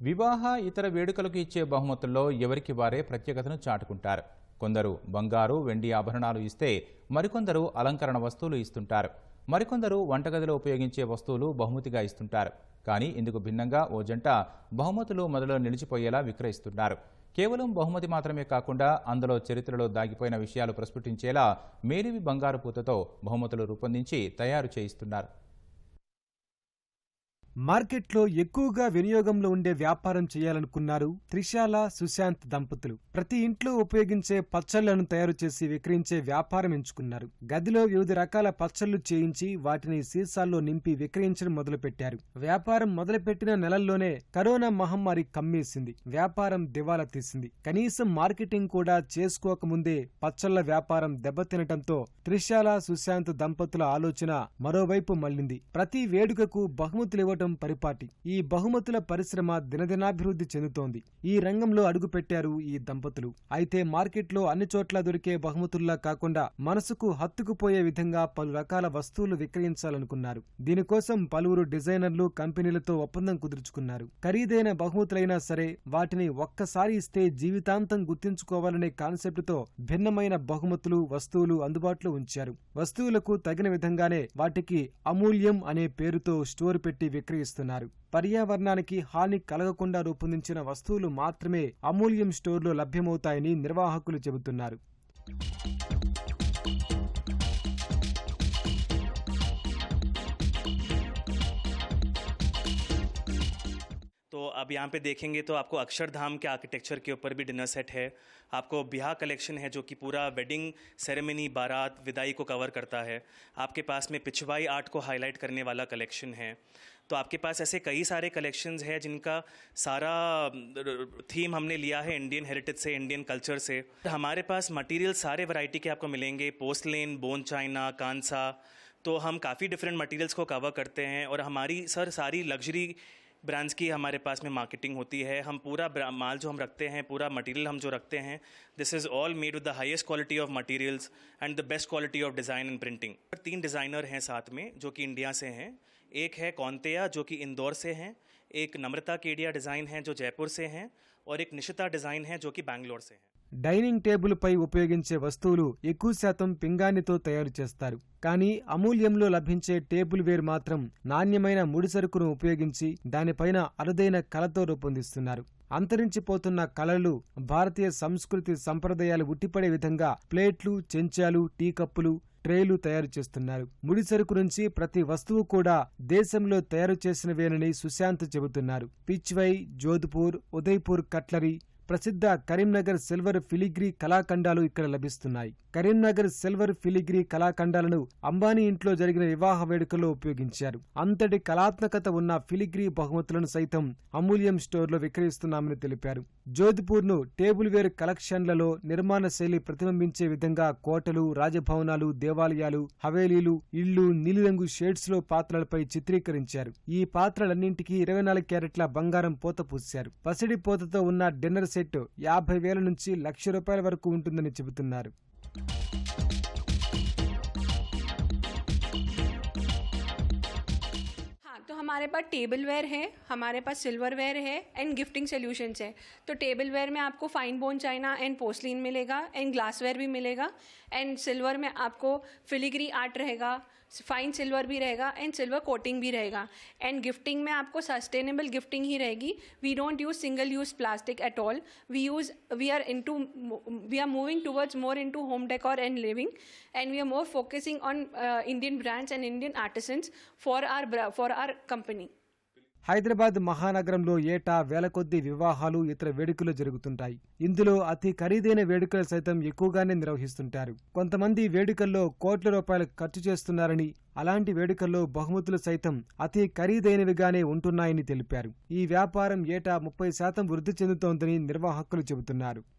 వివాహ ఇతర వేడుకలకు ఇచ్చే బహుమతుల్లో ఎవరికి వారే ప్రత్యేకతను చాటుకుంటారు. కొందరు బంగారు వెండి ఆభరణాలు ఇస్తే మరికొందరు అలంకరణ వస్తువులు ఇస్తుంటారు. మరికొందరు వంటగదిలో ఉపయోగించే వస్తువులు బహుమతిగా ఇస్తుంటారు. కానీ ఇందుకు భిన్నంగా ఓ జంట బహుమతులు మొదలో నిలిచిపోయేలా విక్రయిస్తున్నారు కేవలం బహుమతి మాత్రమే కాకుండా అందులో చరిత్రలో దాగిపోయిన విషయాలు ప్రస్ఫుటించేలా మేలివి బంగారు పూతతో బహుమతులు రూపొందించి తయారు చేయిస్తున్నారు. మార్కెట్లో ఎక్కువగా వినియోగంలో ఉండే వ్యాపారం చేయాలనుకున్నారు త్రిశాల సుశాంత్ దంపతులు. ప్రతి ఇంట్లో ఉపయోగించే పచ్చళ్ళను తయారు చేసి విక్రయించే వ్యాపారం ఎంచుకున్నారు. గదిలో వివిధ రకాల పచ్చళ్ళు చేయించి వాటిని సీసాల్లో నింపి విక్రయించడం మొదలుపెట్టారు. వ్యాపారం మొదలుపెట్టిన నెలల్లోనే కరోనా మహమ్మారి కమ్మేసింది. వ్యాపారం దివాలా తీసింది. కనీసం మార్కెటింగ్ కూడా చేసుకోకముందే పచ్చళ్ళ వ్యాపారం దెబ్బతినటంతో త్రిశాల సుశాంత్ దంపతుల ఆలోచన మరోవైపు మళ్ళింది ప్రతి వేడుకకు బహుమతులు ఇవ్వటం పరిపాటి. ఈ బహుమతుల పరిశ్రమ దినదినాభివృద్ధి చెందుతోంది. ఈ రంగంలో అడుగుపెట్టారు ఈ దంపతులు. అయితే మార్కెట్లో అన్ని చోట్ల దొరికే బహుమతుల్లా కాకుండా మనసుకు హత్తుకుపోయే విధంగా పలు రకాల వస్తువులు విక్రయించాలనుకున్నారు. దీనికోసం పలువురు డిజైనర్లు కంపెనీలతో ఒప్పందం కుదుర్చుకున్నారు. ఖరీదైన బహుమతులైనా సరే వాటిని ఒక్కసారి ఇస్తే జీవితాంతం గుర్తించుకోవాలనే కాన్సెప్టుతో భిన్నమైన బహుమతులు వస్తువులు అందుబాటులో ఉంచారు. వస్తువులకు తగిన విధంగానే వాటికి అమూల్యం అనే పేరుతో స్టోర్ పెట్టి విక్రయిస్తున్నారు. పర్యావరణానికి హాని కలగకుండా రూపొందించిన వస్తువులు మాత్రమే అమూల్యం స్టోర్లో లభ్యమవుతాయని నిర్వాహకులు చెబుతున్నారు. अब यहाँ पे देखेंगे तो आपको अक्षरधाम के आर्किटेक्चर के ऊपर भी डिनर सेट है। आपको ब्याह कलेक्शन है जो कि पूरा वेडिंग सेरेमनी, बारात, विदाई को कवर करता है। आपके पास में पिछवाई आर्ट को हाईलाइट करने वाला कलेक्शन है। तो आपके पास ऐसे कई सारे कलेक्शंस हैं जिनका सारा थीम हमने लिया है इंडियन हेरिटेज से, इंडियन कल्चर से। हमारे पास मटेरियल सारे वैरायटी के आपको मिलेंगे। पोस्टलेन बोन चाइना, कांसा। तो हम काफ़ी डिफरेंट मटेरियल्स को कवर करते हैं और हमारी, सर, सारी लग्जरी ब्रांड्स की हमारे पास में मार्केटिंग होती है। हम पूरा माल जो हम रखते हैं, पूरा मटेरियल हम जो रखते हैं this is all made with the highest quality of materials and the best quality of design and printing तीन डिज़ाइनर हैं साथ में, जो कि इंडिया से हैं। एक है कौनतेया, जो कि इंदौर से हैं। एक नम्रता केडिया डिज़ाइन है, जो जयपुर से हैं। और एक निशिता डिज़ाइन है, जो कि बैंगलोर से हैं। డైనింగ్ టేబుల్పై ఉపయోగించే వస్తువులు ఎక్కువ శాతం పింగాణితో తయారు చేస్తారు. కానీ అమూల్యంలో లభించే టేబుల్ వేర్ మాత్రం నాణ్యమైన ముడిసరుకును ఉపయోగించి దానిపైన అరుదైన కళతో రూపొందిస్తున్నారు. అంతరించిపోతున్న కళలు భారతీయ సంస్కృతి సంప్రదాయాలు ఉట్టిపడే విధంగా ప్లేట్లు చెంచాలు టీ కప్పులు ట్రేలు తయారు చేస్తున్నారు. ముడిసరుకు నుంచి ప్రతి వస్తువు కూడా దేశంలో తయారు చేసినవేనని సుశాంత్ చెబుతున్నారు. పిచ్వై జోధ్పూర్ ఉదయ్పూర్ కట్లరీ ప్రసిద్ధ కరీంనగర్ సిల్వర్ ఫిలిగ్రీ కళాఖండాలు ఇక్కడ లభిస్తున్నాయి. కరీంనగర్ సిల్వర్ ఫిలిగ్రీ కళాఖండాలను అంబానీ ఇంట్లో జరిగిన వివాహ వేడుకల్లో ఉపయోగించారు. అంతటి కళాత్మకత ఉన్న ఫిలిగ్రీ బహుమతులను సైతం అమూల్యం స్టోర్లో విక్రయిస్తున్నామని తెలిపారు. జోధ్పూర్ను టేబుల్ వేర్ కలెక్షన్లలో నిర్మాణ శైలి ప్రతిబింబించే విధంగా కోటలు రాజభవనాలు దేవాలయాలు హవేలీలు ఇళ్ళు నీలిరంగు షేడ్స్లో పాత్రలపై చిత్రీకరించారు. ఈ పాత్రలన్నింటికీ ఇరవై నాలుగు క్యారెట్ల బంగారం పూత పూశారు. పసిడి పోతతో ఉన్న డిన్నర్ సెట్ యాభై వేల నుంచి లక్ష రూపాయల వరకు ఉంటుందని చెబుతున్నారు. तो हमारे पास टेबल वेयर है, हमारे पास सिल्वर वेयर है एंड गिफ्टिंग सोल्यूशंस है। तो टेबल वेयर में आपको fine bone china and porcelain मिलेगा एंड ग्लास वेयर भी मिलेगा एंड सिल्वर में आपको फिलिग्री आर्ट रहेगा फाइन सिल्वर भी रहेगा एंड सिल्वर कोटिंग भी रहेगा। एंड गिफ्टिंग में आपको सस्टेनेबल गिफ्टिंग ही रहेगी। We don't use single use plastic at all we use we are into we are moving towards more into home decor and living and we are more focusing on Indian brands and Indian Indian for are for bra- for company. Hyderabad మహానగరంలో ఏటా వేల కొద్దీ వివాహాలు ఇతర వేడుకలు జరుగుతుంటాయి. ఇందులో అతి ఖరీదైన వేడుకలు సైతం ఎక్కువగానే నిర్వహిస్తుంటారు. కొంతమంది వేడుకల్లో కోట్ల రూపాయలు ఖర్చు చేస్తున్నారని అలాంటి వేడుకల్లో బహుమతులు సైతం అతి ఖరీదైనవిగానే ఉంటున్నాయని తెలిపారు. ఈ వ్యాపారం ఏటా ముప్పై శాతం వృద్ధి చెందుతోందని నిర్వాహకులు చెబుతున్నారు.